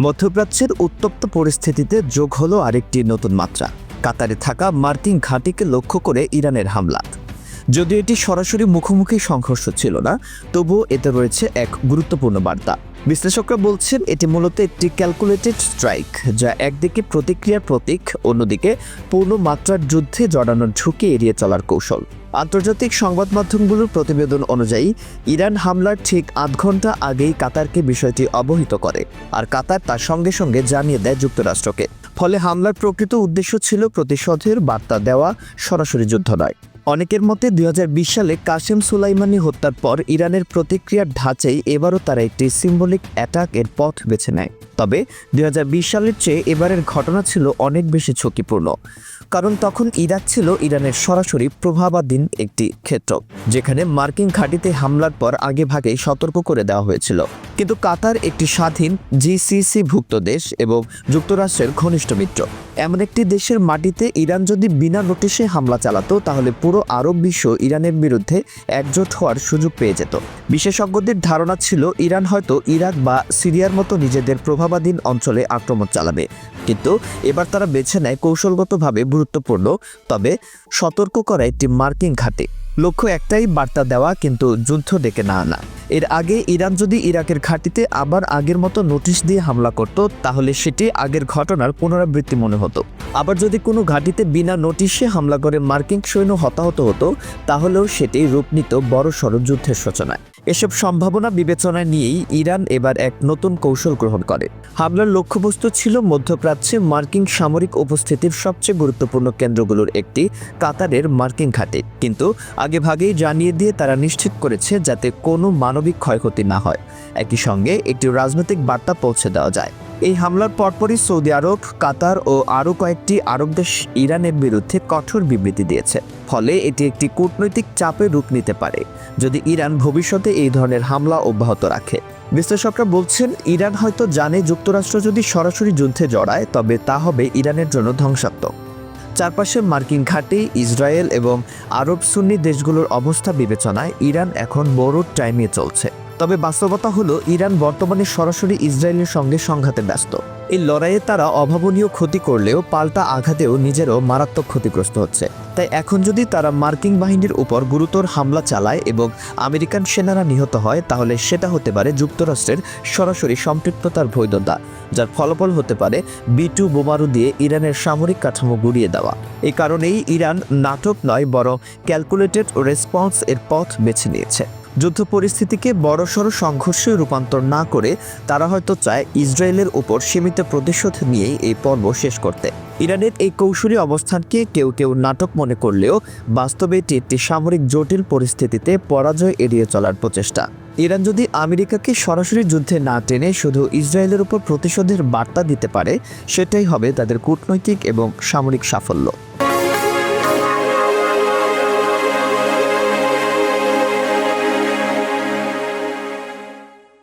মধ্যপ্রাচ্যের উত্তপ্ত পরিস্থিতিতে যোগ হলো আরেকটি নতুন মাত্রা। কাতারে থাকা মার্কিন ঘাঁটিকে লক্ষ্য করে ইরানের হামলা। যদিও এটি সরাসরি মুখোমুখি সংঘর্ষ ছিল না, তবুও এতে রয়েছে এক গুরুত্বপূর্ণ বার্তা। বিশ্লেষকরা বলছেন এটি মূলত একটি ক্যালকুলেটেড স্ট্রাইক যা একদিকে প্রতিক্রিয়ার প্রতীক, অন্যদিকে পূর্ণ মাত্রার যুদ্ধে জড়ানোর ঝুঁকি এড়িয়ে চলার কৌশল। আন্তর্জাতিক সংবাদ মাধ্যমগুলোর প্রতিবেদন অনুযায়ী, ইরান হামলার ঠিক আধ ঘণ্টা আগেই কাতারকে বিষয়টি অবহিত করে, আর কাতার তার সঙ্গে সঙ্গে জানিয়ে দেয় যুক্তরাষ্ট্রকে। ফলে হামলার প্রকৃত উদ্দেশ্য ছিল প্রতিশোধের বার্তা দেওয়া, সরাসরি যুদ্ধ নয়। অনেকের মতে দুই হাজার বিশ সালে কাশেম সুলাইমানি হত্যার পর ইরানের প্রতিক্রিয়ার ঢাঁচেই এবারও তারা একটি সিম্বলিক অ্যাটাক এর পথ বেছে নেয়। তবে দুই হাজার বিশ সালের চেয়ে এবারের ঘটনা ছিল অনেক বেশি ঝুঁকিপূর্ণ। কারণ তখন ইরাক ছিল ইরানের সরাসরি প্রভাবাধীন একটি ক্ষেত্র, যেখানে মার্কিন ঘাঁটিতে হামলার পর আগে ভাগেই সতর্ক করে দেওয়া হয়েছিল। কিন্তু কাতার একটি স্বাধীন জিসিসি ভুক্ত দেশ এবং যুক্তরাষ্ট্রের ঘনিষ্ঠ মিত্র। এমন একটি দেশের মাটিতে ইরান যদি বিনা নোটিশে হামলা চালাতো, তাহলে পুরো আরব বিশ্ব ইরানের বিরুদ্ধে একজোট হওয়ার সুযোগ পেয়ে যেত। বিশেষজ্ঞদের ধারণা ছিল, ইরান হয়তো ইরাক বা সিরিয়ার মতো নিজেদের প্রভাবাধীন অঞ্চলে আক্রমণ চালাবে। কিন্তু এবার তারা বেছে নেয় কৌশলগতভাবে গুরুত্বপূর্ণ, তবে সতর্ক করা একটি মার্কিন ঘাটে। লক্ষ্য একটাই, বার্তা দেওয়া কিন্তু যুদ্ধ ডেকে না আনা। এর আগে ইরান যদি ইরাকের ঘাঁটিতে আবার আগের মতো নোটিশ দিয়ে হামলা করত, তাহলে সেটি আগের ঘটনার পুনরাবৃত্তি মনে হতো। আবার যদি কোনো ঘাঁটিতে বিনা নোটিশে হামলা করে মার্কিন সৈন্য হতাহত হতো, তাহলেও সেটি রূপ নিত বড়সড় যুদ্ধের সূচনায়। এসব সম্ভাবনা বিবেচনায় নিয়েই ইরান এবার এক নতুন কৌশল গ্রহণ করে। হামলার লক্ষ্যবস্তু ছিল মধ্যপ্রাচ্যে মার্কিন সামরিক উপস্থিতির সবচেয়ে গুরুত্বপূর্ণ কেন্দ্রগুলোর একটি, কাতারের মার্কিন ঘাটে। কিন্তু আগেভাগেই জানিয়ে দিয়ে তারা নিশ্চিত করেছে যাতে কোনো মানবিক ক্ষয়ক্ষতি না হয়। একই সঙ্গে একটি রাজনৈতিক বার্তা পৌঁছে দেওয়া যায়। এই হামলার পরপরই সৌদি আরব, কাতার ও আরও কয়েকটি আরব দেশ ইরানের বিরুদ্ধে কঠোর বিবৃতি দিয়েছে। ফলে এটি একটি কূটনৈতিক চাপে রূপ নিতে পারে, যদি ইরান ভবিষ্যতে এই ধরনের হামলা অব্যাহত রাখে। বিশ্লেষকরা বলছেন, ইরান হয়তো জানে যুক্তরাষ্ট্র যদি সরাসরি যুদ্ধে জড়ায়, তবে তা হবে ইরানের জন্য ধ্বংসাত্মক। চারপাশে মার্কিন ঘাটে, ইসরায়েল এবং আরব সুন্নি দেশগুলোর অবস্থা বিবেচনায় ইরান এখন বড় টাইমে চলছে। তবে বাস্তবতা হলো, ইরান বর্তমানে সরাসরি ইসরায়েলের সঙ্গে সংঘাতে ব্যস্ত। এই লড়াইয়ে তারা অভাবনীয় ক্ষতি করলেও পাল্টা আঘাতেও নিজেরও মারাত্মক ক্ষতিগ্রস্ত হচ্ছে। তাই এখন যদি তারা মার্কিন বাহিনীর উপর গুরুতর হামলা চালায় এবং আমেরিকান সেনারা নিহত হয়, তাহলে সেটা হতে পারে যুক্তরাষ্ট্রের সরাসরি সম্পৃক্ততার বৈধতা যার ফলাফল হতে পারে বি টু বোমারু দিয়ে ইরানের সামরিক কাঠামো গুড়িয়ে দেওয়া। এই কারণেই ইরান নাটক নয়, বরং ক্যালকুলেটেড রেসপন্স এর পথ বেছে নিয়েছে। যুদ্ধ পরিস্থিতিকে বড়সড় সংঘর্ষে রূপান্তর না করে তারা হয়তো চায় ইসরায়েলের উপর সীমিত প্রতিশোধ নিয়েই এই পর্ব শেষ করতে। ইরানের এই কৌশলী অবস্থানকে কেউ কেউ নাটক মনে করলেও বাস্তবে এটি একটি সামরিক জটিল পরিস্থিতিতে পরাজয় এড়িয়ে চলার প্রচেষ্টা। ইরান যদি আমেরিকাকে সরাসরি যুদ্ধে না টেনে শুধু ইসরায়েলের উপর প্রতিশোধের বার্তা দিতে পারে, সেটাই হবে তাদের কূটনৈতিক এবং সামরিক সাফল্য।